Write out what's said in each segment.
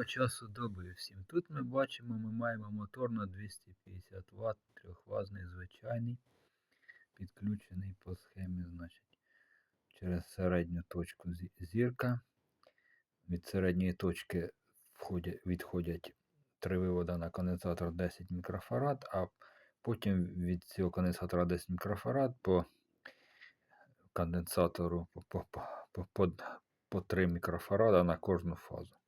Доброго часу доби всім. Тут ми бачимо, ми маємо мотор на 250 Вт, трьохфазний звичайний, підключений по схемі, значить, через середню точку зірка. Від середньої точки входять, відходять три виводи на конденсатор 10 мікрофарад, а потім від цього конденсатора 10 мікрофарад по конденсатору по, по, по, по, по, по 3 мікрофарада на кожну фазу.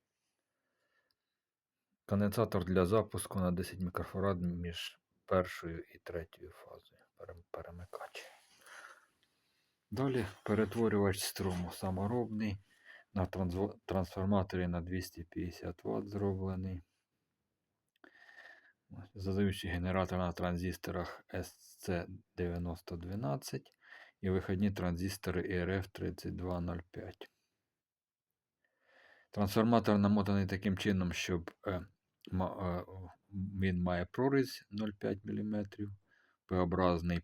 Конденсатор для запуску на 10 мікрофарад між першою і третьою фазою. Перемикач. Далі перетворювач струму саморобний. На трансформаторі на 250 Вт зроблений. Ось, Задаючий генератор на транзисторах SC9012 і вихідні транзистори ERF3205. Трансформатор намотаний таким чином, щоб е, він має прорізь 0,5 мм, П-образний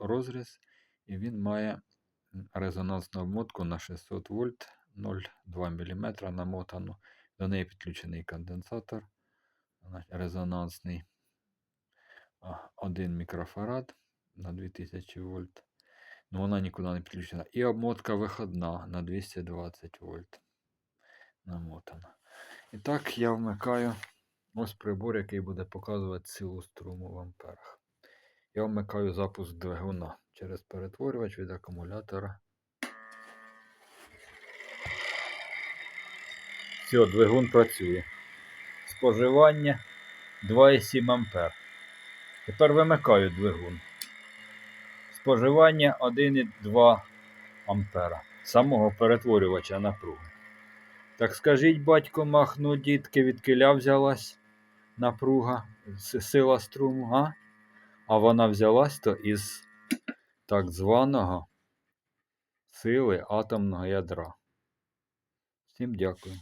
розріз, і він має резонансну обмотку на 600 вольт 0,2 мм намотану. До неї підключений конденсатор резонансний 1 мікрофарад на 2000 вольт. Ну, вона нікуди не підключена. І обмотка виходна на 220 вольт. Намотана. І так я вмикаю ось прибор, який буде показувати силу струму в амперах. Я вмикаю запуск двигуна через перетворювач від акумулятора. Все, двигун працює. Споживання 2,7 ампер. Тепер вимикаю двигун. Споживання 1,2 ампера. Самого перетворювача напруги. Так скажіть, батько, махну, дітки, відкиля взялась напруга, сила струму, а? А вона взялась то із так званого сили атомного ядра. Всім дякую.